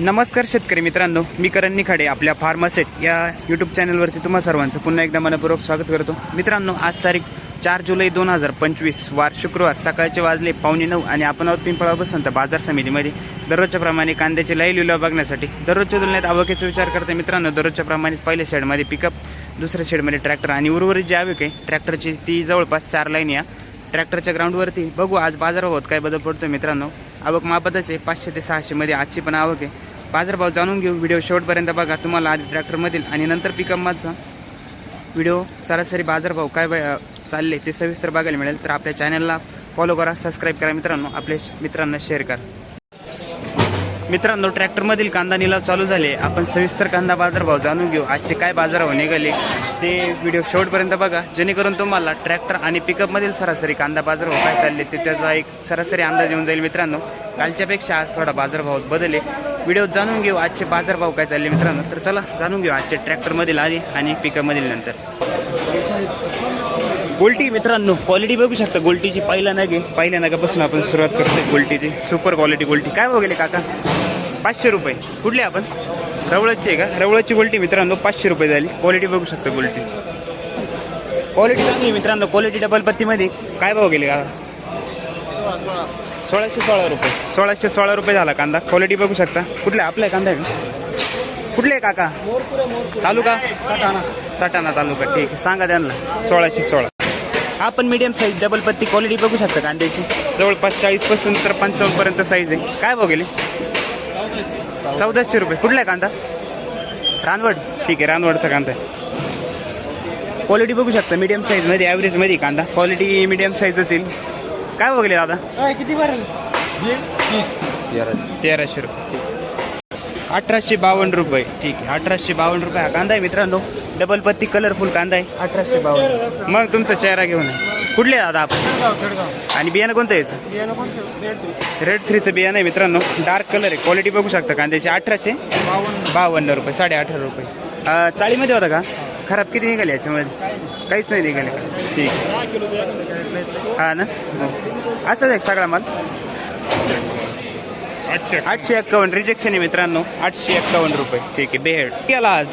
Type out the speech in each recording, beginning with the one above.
नमस्कार शेतकरी मित्रांनो मी करण निखाडे आपल्या फार्मासेट या यूट्यूब चॅनलवरती तुम्हा सर्वांचं पुन्हा एकदा मनपूर्वक स्वागत करतो. मित्रांनो आज तारीख चार जुलै दोन हजार पंचवीस वार शुक्रवार सकाळचे वाजले पावणे नऊ आणि आपण आहोत पिंपळा तर बाजार समितीमध्ये. दररोजच्या प्रमाणे कांद्याचे लाईव्ह लिलाव बघण्यासाठी दररोजच्या तुलनेत आवकेचा विचार करता मित्रांनो दररोजच्या प्रमाणे पहिल्या शेडमध्ये पिकअप दुसऱ्या शेडमध्ये ट्रॅक्टर आणि उर्वरित जी आवक आहे ट्रॅक्टरची ती जवळपास चार लाईन या. ट्रॅक्टरच्या ग्राउंडवरती बघू आज बाजारावर काय बदल पडतो मित्रांनो. आवक मापतच आहे. पाचशे ते सहाशेमध्ये आजची पण आवक आहे. बाजारभाव जाणून घेऊ. व्हिडिओ शेवटपर्यंत बघा. तुम्हाला आधी ट्रॅक्टरमधील आणि नंतर पिकअपमधचा व्हिडिओ सरासरी बाजारभाव काय चालले ते सविस्तर बघायला मिळेल. तर आपल्या चॅनलला फॉलो करा सबस्क्राईब करा मित्रांनो. आपल्या मित्रांना शेअर करा. मित्रांनो ट्रॅक्टरमधील कांदा निलाव चालू झाले. आपण सविस्तर कांदा बाजारभाव जाणून घेऊ. आजचे काय बाजारभाव निघाले ते व्हिडिओ शेवटपर्यंत बघा. जेणेकरून तुम्हाला ट्रॅक्टर आणि पिकअपमधील सरासरी कांदा बाजारभाव काय चालले ते त्याचा एक सरासरी अंदाज येऊन जाईल मित्रांनो. कालच्यापेक्षा आज थोडा बाजारभाव बदलले. व्हिडिओ जाणून घेऊ आजचे बाजारभाव काय चालले मित्रांनो. तर चला जाणून घेऊ आजचे ट्रॅक्टरमधील आधी आणि पिकअपमधील नंतर. गोल्टी मित्रांनो क्वालिटी बघू शकता. गोल्टीची पहिल्या नागे. पहिल्या नागापासून आपण सुरुवात करतोय गोल्टीची. Super quality गोल्टी. काय बघेले काका? पाचशे रुपये. कुठले आपण? रवळची आहे का? रवळची गोल्टी मित्रांनो पाचशे रुपये झाली. क्वालिटी बघू शकता गोल्टीची क्वालिटी चांगली मित्रांनो. क्वालिटी डबल पत्तीमध्ये. काय भाव गेले का? सोळाशे सोळा रुपये. सोळाशे सोळा रुपये झाला कांदा. क्वालिटी बघू शकता. कुठला? आपला आहे कांदा आहे का? कुठले काका? तालुका? सटाणा. तालुका. ठीक आहे. सांगा त्यांना. सोळाशे सोळा. हा पण मीडियम साईज डबल पत्ती क्वालिटी बघू शकता कांद्याची. जवळपास चाळीसपासून तर पंचावन्न पर्यंत साईज आहे. काय बघेल चौदाशे रुपये. कुठला आहे कांदा? रानवड. ठीक आहे रानवडचा कांदा आहे. क्वालिटी बघू शकता मीडियम साईजमध्ये ॲव्हरेजमध्ये कांदा. क्वालिटी मीडियम साईजच येईल. काय बघले दादा? किती भरेल? तेराशे रुपये. अठराशे बावन्न रुपये. ठीक आहे अठराशे बावन्न रुपये हा कांदा आहे मित्रांनो. डबल पत्ती कलरफुल कांदा आहे. अठराशे बावन्न. मग तुमचा चेहरा घेऊन आहे. कुठले दादा आपण? आणि बियाणं कोणतं यायचं रेड थ्रीचं बियाणं आहे मित्रांनो. डार्क कलर आहे. क्वालिटी बघू शकता कांद्याची अठराशे बावन्न. रुपये साडे अठरा रुपये. अं, चाळीमध्ये होता का? खराब किती निघाले याच्यामध्ये? काहीच नाही निघाले. का ठीक. आहे. हा ना? असंच आहे सगळा माल. आठशे आठशे एक्कावन्न रिजेक्शन आहे मित्रांनो. आठशे एक्कावन्न रुपये. ठीक आहे. बेहेड. केला आज.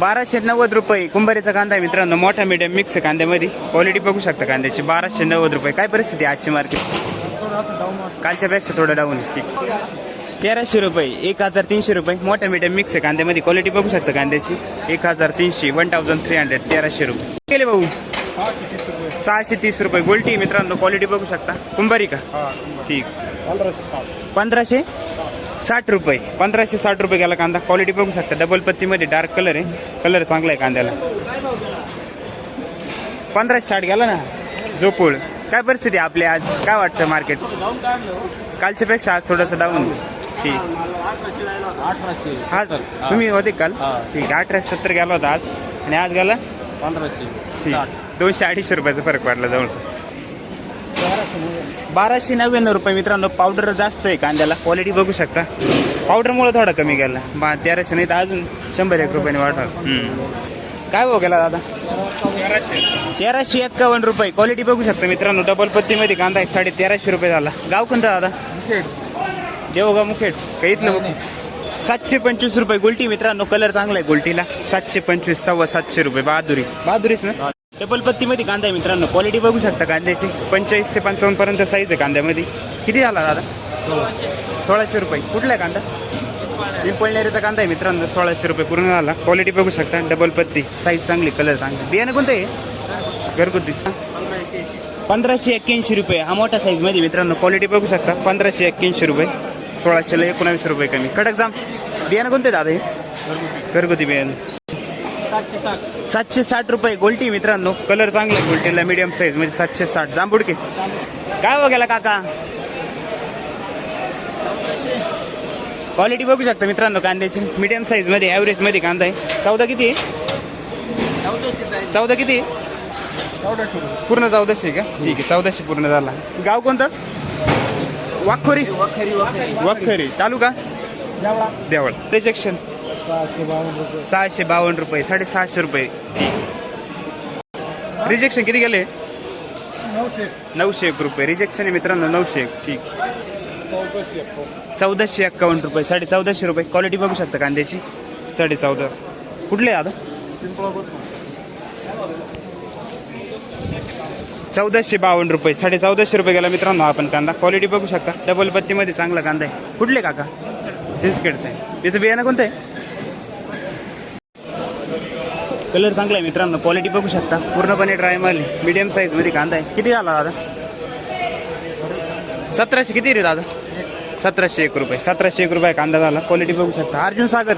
बाराशे नव्वद रुपये. कुंभारीचा कांदा आहे मित्रांनो मोठा मीडियम मिक्स कांद्यामध्ये. क्वालिटी बघू शकता कांद्याची. बाराशे नव्वद रुपये. काय परिस्थिती आहे आजची मार्केट कालच्या पेक्षा थोडं डाऊन. ठीक तेराशे रुपये एक हजार तीनशे रुपये. मोठा मीडियम मिक्स आहे कांद्यामध्ये. क्वालिटी बघू शकता कांद्याची. एक हजार तीनशे वन थाउजंड थ्री हंड्रेड तेराशे रुपये. केले भाऊ? सहाशे तीस रुपये. गोल्टी मित्रांनो क्वालिटी बघू शकता. कुंभारी का? ठीक. पंधराशे? साठ रुपये पंधराशे साठ रुपये गेला कांदा. क्वालिटी बघू शकता. डबल पत्तीमध्ये डार्क कलर आहे. कलर चांगला आहे कांद्याला. पंधराशे साठ गेला ना? जोपूळ काय परिस्थिती आहे आपली आज? काय वाटतं मार्केट कालच्या पेक्षा आज थोडंसं डाऊन ठीक. हा तुम्ही होते काल? ठीक. अठराशे सत्तर गेला होता आज. आणि आज गेला? ठीक. दोनशे अडीचशे रुपयाचा फरक पडला जवळपास बाराशे नव्याण्णव रुपये मित्रांनो पावडर जास्त आहे कांद्याला. क्वालिटी बघू शकता. पावडरमुळे थोडा कमी गेला. बा तेराशे नाही तर अजून शंभर एक रुपयाने वाढवा काय भाव गेला दादा? तेराशे एक्कावन्न रुपये. क्वालिटी बघू शकता मित्रांनो डबल पत्तीमध्ये कांदा एक साडे तेराशे रुपये झाला. गाव कोणता दादा? देवगाव मुखेड. काहीच ना बघू सातशे पंचवीस रुपये गुलटी मित्रांनो कलर चांगला आहे गुलटीला. सातशे पंचवीस सव्वा सातशे रुपये. बहादुरी. बहादुरीच ना? डबल पत्तीमध्ये कांदा आहे मित्रांनो. क्वालिटी बघू शकता कांद्याची. पंचेचाळीस ते पंचावन्न पर्यंत साईज आहे कांद्यामध्ये. किती झाला दादा? सोळाशे. रुपये. कुठला आहे कांदा? पिंपळनेरीचा कांदा आहे मित्रांनो. सोळाशे रुपये पूर्ण झाला. क्वालिटी बघू शकता. डबल पत्ती. साईज चांगली कलर चांगली. बियाणं कोणतं आहे? घरगुती. पंधराशे एक्क्याऐंशी रुपये. हा मोठा साईजमध्ये मित्रांनो. क्वालिटी बघू शकता. पंधराशे एक्क्याऐंशी रुपये. सोळाशेला एकोणावीस रुपये कमी. कडक जाम. बियाणं कोणते दादा हे? घरगुती बियाणं. सातशे साठ. रुपये गोल्टी मित्रांनो. कलर चांगला गोल्टीला मीडियम साईज म्हणजे सातशे साठ. जांबुडके काय बघायला काका? क्वालिटी बघू शकता मित्रांनो कांद्याची. मीडियम साईजमध्ये ॲव्हरेजमध्ये कांदा आहे. चौदा किती आहे? चौदा किती पूर्ण चौदाशे का? ठीक आहे चौदाशे पूर्ण झाला. गाव कोणतं? वाखोरी. वाखरी तालुका? देवळ. रिजेक्शन सहाशे बावन्न रुपये. साडेसहाशे रुपये. रिजेक्शन किती गेले? नऊशे. नऊशे एक रुपये. रिजेक्शन आहे मित्रांनो नऊशे एक. ठीक. चौदाशे एक्कावन्न रुपये. साडे चौदाशे रुपये. क्वालिटी बघू शकता कांद्याची. साडे चौदा कुठले आता? चौदाशे बावन्न रुपये. साडे चौदाशे रुपये गेला मित्रांनो आपण कांदा. क्वालिटी बघू शकता. डबल पत्तीमध्ये चांगला कांदा आहे. कुठले काका? चिंचखेडचा आहे. त्याचं बियाणं कोणतं आहे? कलर चांगला आहे मित्रांनो. क्वालिटी बघू शकता. पूर्णपणे ड्राय माल मीडियम साईजमध्ये कांदा आहे. किती झाला दादा? सतराशे किती रे दादा? सतराशे एक रुपये. सतराशे एक रुपये कांदा झाला. क्वालिटी बघू शकता. अर्जुन सागर.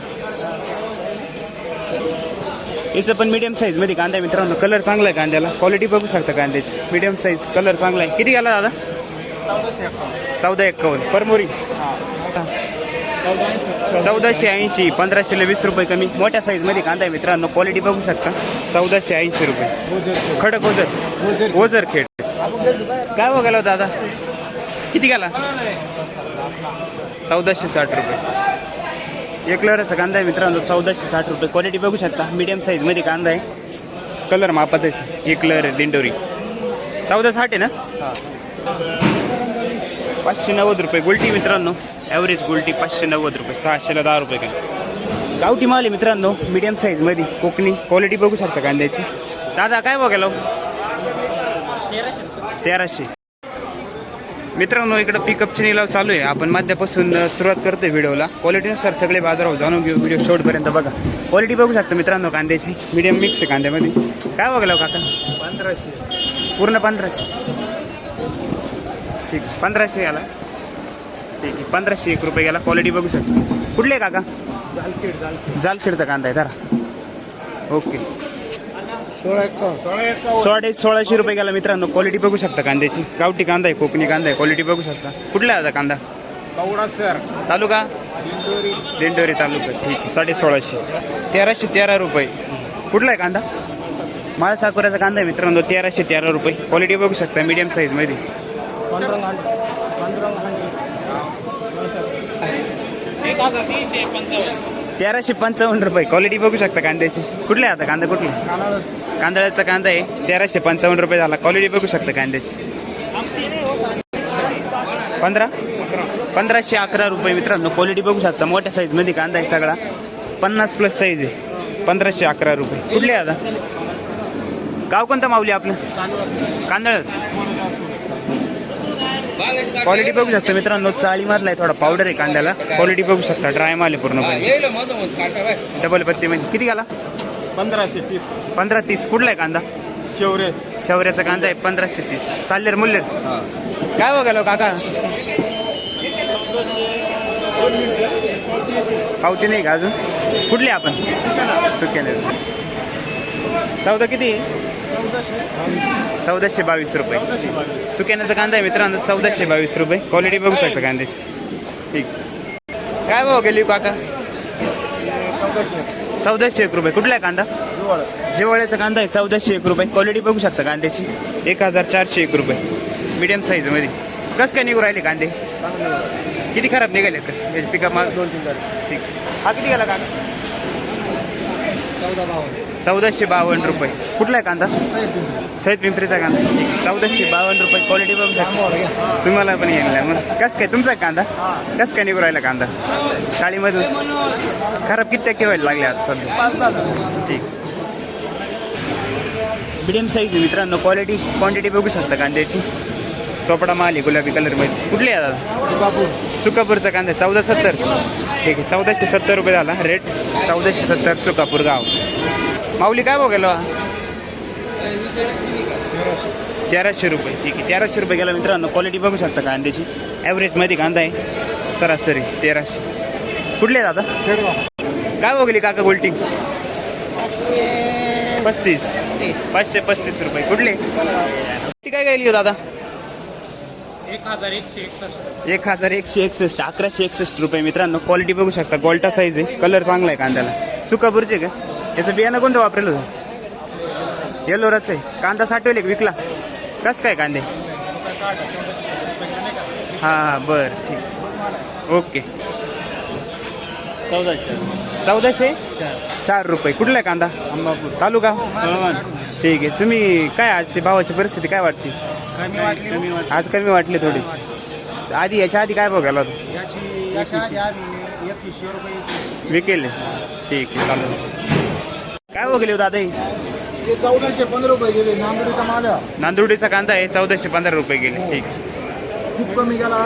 याचं पण मीडियम साईजमध्ये कांदा आहे मित्रांनो. कलर चांगला आहे कांद्याला. क्वालिटी बघू शकता कांद्याची. मीडियम साईज कलर चांगला आहे. किती गेला दादा? चौदा एक्कावन्न परमोरी? चौदाशे ऐंशी पंधराशेला वीस रुपये कमी. मोठ्या साईजमध्ये कांदा आहे मित्रांनो. क्वालिटी बघू शकता. चौदाशे ऐंशी रुपये. खडक ओझर. ओझर खेड काय हो गेला दादा किती गेला? चौदाशे साठ रुपये. एक लहराचा कांदा आहे मित्रांनो. चौदाशे साठ रुपये. क्वालिटी बघू शकता. मीडियम साईजमध्ये कांदा आहे. कलर मापातच. एक लहर दिंडोरी. चौदा साठ आहे ना? पाचशे नव्वद रुपये. गुलटी मित्रांनो ॲव्हरेज गुलटी पाचशे नव्वद रुपये. सहाशेला दहा रुपये काय गावठी माल आहे मित्रांनो मीडियम साईजमध्ये कोकणी. क्वालिटी बघू शकता कांद्याची. दादा काय बघायला तेराशे. मित्रांनो इकडं पिकअपचे निलाव चालू आहे. आपण मध्यापासून सुरुवात करतोय व्हिडिओला. क्वालिटीनुसार सगळे बाजारावर जाणून घेऊ. व्हिडिओ शेवटपर्यंत बघा. क्वालिटी बघू शकता मित्रांनो कांद्याची. मीडियम मिक्स आहे कांद्यामध्ये. काय बघायला काका? पंधराशे. पूर्ण पंधराशे. ठीक आहे. पंधराशे गेला ठीक आहे. पंधराशे एक रुपये गेला क्वालिटी बघू शकता. कुठले आहे काका? जालखेड जालखेड. जालखेडचा कांदा आहे जरा ओके. सोळा सोळाशे रुपये गेला मित्रांनो क्वालिटी बघू शकता कांद्याची. गावठी कांदा आहे कोकणी कांदा आहे क्वालिटी बघू शकता. कुठला आहे आता कांदा? कवडा सर. तालुका? दिंडोरी. दिंडोरी तालुका. ठीक आहे. साडे सोळाशे तेराशे तेरा रुपये. कुठला आहे कांदा? माळ साकोऱ्याचा कांदा आहे मित्रांनो तेराशे तेरा रुपये. क्वालिटी बघू शकता मीडियम साईजमध्ये तेराशे पंचावन्न रुपये. क्वालिटी बघू शकता कांद्याची. कुठले आता कांदा कुठला? कांदळ्याचा कांदा आहे. तेराशे पंचावन्न रुपये झाला. क्वालिटी बघू शकता कांद्याची. पंधरा? पंधराशे अकरा रुपये मित्रांनो. क्वालिटी बघू शकता. मोठ्या साईजमध्ये कांदा आहे सगळा. पन्नास प्लस साईज आहे. पंधराशे अकरा रुपये. कुठले आता? गाव कोणतं माऊली आपलं? कांदळ क्वालिटी बघू शकता मित्रांनो चाळी मारलाय थोडा पावडर आहे कांद्याला. क्वालिटी बघू शकता ड्राय माल आहे पूर्णपणे. डबल पत्तीमध्ये किती घाला? पंधराशे तीस. पंधरा तीस. कुठला आहे कांदा? शेवरे. शौर्याचा कांदा आहे पंधराशे तीस. चाललेर मूल्य. काय बघालो काका? पावती नाही का अजून? कुठली आपण? सुकेले चौदा किती? चौदाशे बावीस रुपये. सुक्याण्याचा कांदा आहे मित्रांनो चौदाशे बावीस रुपये. क्वालिटी बघू शकता कांद्याची. ठीक. काय भाव गेली हो काका? चौदाशे चौदाशे एक रुपये. कुठला आहे कांदा? जिवाळ्याचा कांदा आहे चौदाशे एक रुपये. क्वालिटी बघू शकता कांद्याची. एक हजार चारशे एक रुपये. मीडियम साईजमध्ये कसं काय निघू राहिले कांदे? किती खराब निघाले तर पिकअप माल दोन तीन तारीख ठीक. हा किती गेला कांदा चौदा भाव चौदाशे बावन्न रुपये. कुठला आहे कांदा? सैद पिंपरीचा कांदा. चौदाशे बावन्न रुपये क्वालिटी बघू तुम्हाला पण येणार मग. कसं काय तुमचा कांदा? कसं काय निघू राहिला कांदा? चाळीमधून खराब किती टक्के व्हायला लागले आता सध्या? ठीक. मिडियम साईज मित्रांनो क्वालिटी क्वांटिटी बघू शकता कांद्याची. चोपडा माल आहे गुलाबी कलरमध्ये कुठली आहे दादा? सुकापूर सुकापूरचा कांदा चौदा सत्तर. ठीक आहे चौदाशे सत्तर रुपये झाला. रेट चौदाशे सत्तर सुकापूर गाव. माऊली काय बघायला? तेराशे. रुपये. ठीक आहे. तेराशे रुपये गेला मित्रांनो. क्वालिटी बघू शकता कांद्याची ॲव्हरेजमध्ये कांदा आहे. सरासरी तेराशे. कुठले दादा काय बघली काका गोल्टी? पस्तीस. पाचशे पस्तीस रुपये. कुठले? काय गेली हो दादा? एक हजार एकशे एकसष्ट. एक हजार एकशे एकसष्ट अकराशे एकसष्ट रुपये मित्रांनो. क्वालिटी बघू शकता. गोल्टा साईज आहे. कलर चांगला आहे कांद्याला. सुकापूरचे का? याचं बियाणं कोणतं वापरेल होतं? येलोराचं आहे. कांदा साठवेल एक विकला. कसं काय कांदे? हां हां बरं ठीक. ओके. चौदाशे? चौदाशे चार रुपये. कुठला आहे कांदा? अंबापूर. तालुका? ठीक आहे. तुम्ही काय आजची भावाची परिस्थिती काय वाटते? आज कमी वाटली थोडीशी. आधी याच्या आधी काय बघायला होतं? विकेल. ठीक आहे चालेल. काय बघले होता आता हे? ते चौदाशे पंधरा रुपये गेले नांदुरीचा माल आहे. नांदुर्डीचा कांदा आहे चौदाशे पंधरा रुपये गेले ठीक. आहे. खूप कमी गेला.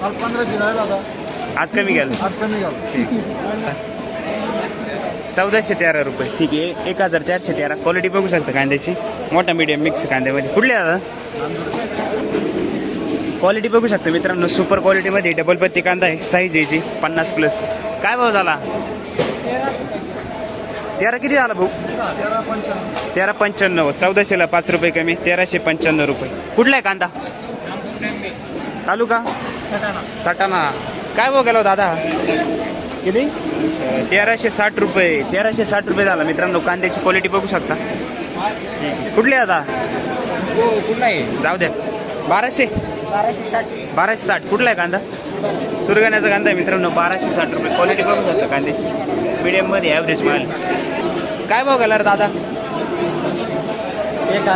काल पंधराशे राहिला आज कमी गेलं. आज कमी गेला. चौदाशे तेरा रुपये ठीक आहे. एक हजार चारशे तेरा. क्वालिटी बघू शकता कांद्याची. मोठा मीडियम मिक्स कांद्यामध्ये. कुठले दादा? क्वालिटी बघू शकता मित्रांनो. सुपर क्वालिटीमध्ये डबल पत्ती कांदा आहे. साईज याची पन्नास प्लस काय भाव झाला? तेरा किती झाला भाऊ? तेरा पंच्याण्णव. तेरा पंच्याण्णव चौदाशेला पाच रुपये कमी तेराशे पंच्याण्णव रुपये. कुठला आहे कांदा? तालुका? सटाणा. काय भाऊ गेलो हो दादा? किती? तेराशे साठ रुपये. तेराशे साठ रुपये झाला. मित्रांनो कांद्याची क्वालिटी बघू शकता. कुठले आता? कुठला आहे जाऊ द्या. बाराशे? बाराशे साठ. बाराशे साठ कुठला आहे कांदा? सुरगाण्याचा कांदा आहे मित्रांनो बाराशे साठ रुपये. क्वालिटी बघू शकता कांद्याची. मीडियममध्ये ॲव्हरेज माल. काय भाव गेला रे दादा? एक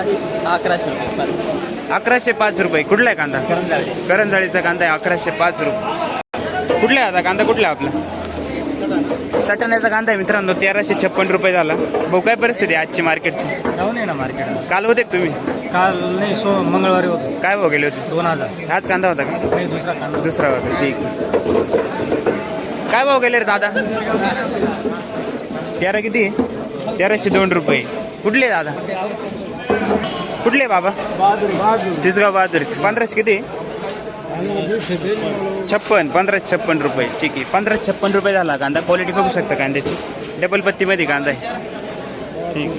अकराशे रुपये अकराशे पाच रुपये. कुठला आहे कांदा? झाले करंजाळीचा कांदा आहे. अकराशे पाच रुपये. कुठला आहे आता कांदा? कुठला आहे आपला? सटाण्याचा कांदा आहे मित्रांनो. तेराशे छप्पन रुपये झाला. भाऊ काय परिस्थिती आहे आजची मार्केटची? जाऊन आहे ना मार्केट काल होते का तुम्ही? काल नाही सो मंगळवारी होतो. काय भाव गेले होते? दोन हजार. हाच कांदा होता का? नाही दुसरा कांदा. दुसरा होता. ठीक. काय भाव गेले रे दादा? तेरा किती तेराशे दोन रुपये. कुठले दादा? कुठले बाबा? तिसगाव बहादूर. पंधराशे किती? छप्पन पंधराशे छप्पन रुपये. ठीक आहे. पंधराशे छप्पन रुपये झाला कांदा. क्वालिटी बघू शकता कांद्याची. डबल पत्तीमध्ये कांदा आहे. ठीक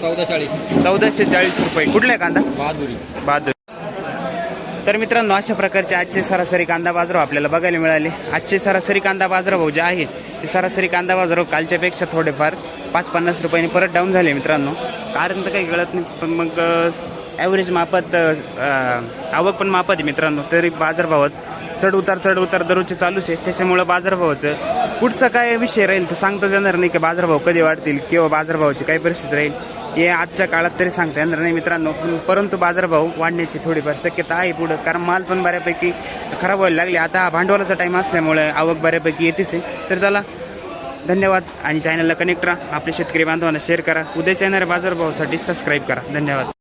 चौदा चाळीस. चौदाशे चाळीस रुपये. कुठला आहे कांदा? बहादुरी. बहादूर. तर मित्रांनो अशा प्रकारचे आजचे सरासरी कांदा बाजारो आपल्याला बघायला मिळाले. आजचे सरासरी कांदा बाजारभाव जे आहेत ते सरासरी कांदा बाजारो कालच्यापेक्षा थोडेफार पाच पन्नास रुपयांनी परत डाऊन झाले मित्रांनो. कारण तर काही कळत नाही पण मग ॲव्हरेज मापत आवक पण मापत आहे मित्रांनो. तरी बाजारभावात चढ उतार चढ उतार दररोजचे चालूच आहे. त्याच्यामुळं बाजारभावाचं पुढचा काय विषय राहील तर सांगता येणार नाही की बाजारभाव कधी वाढतील किंवा बाजारभावाची काय परिस्थिती राहील. हे आजच्या काळात तरी सांगता येणार नाही मित्रांनो. परंतु बाजारभाव वाढण्याची थोडीफार शक्यता आहे पुढं. कारण माल पण बऱ्यापैकी खराब व्हायला लागले. आता हा भांडवलाचा टाईम असल्यामुळे आवक बऱ्यापैकी येतेच आहे. तर चला धन्यवाद आणि चॅनलला कनेक्ट राहा. आपले शेतकरी बांधवांना शेअर करा. उद्याच्या येणाऱ्या बाजारभावासाठी सबस्क्राईब करा. धन्यवाद.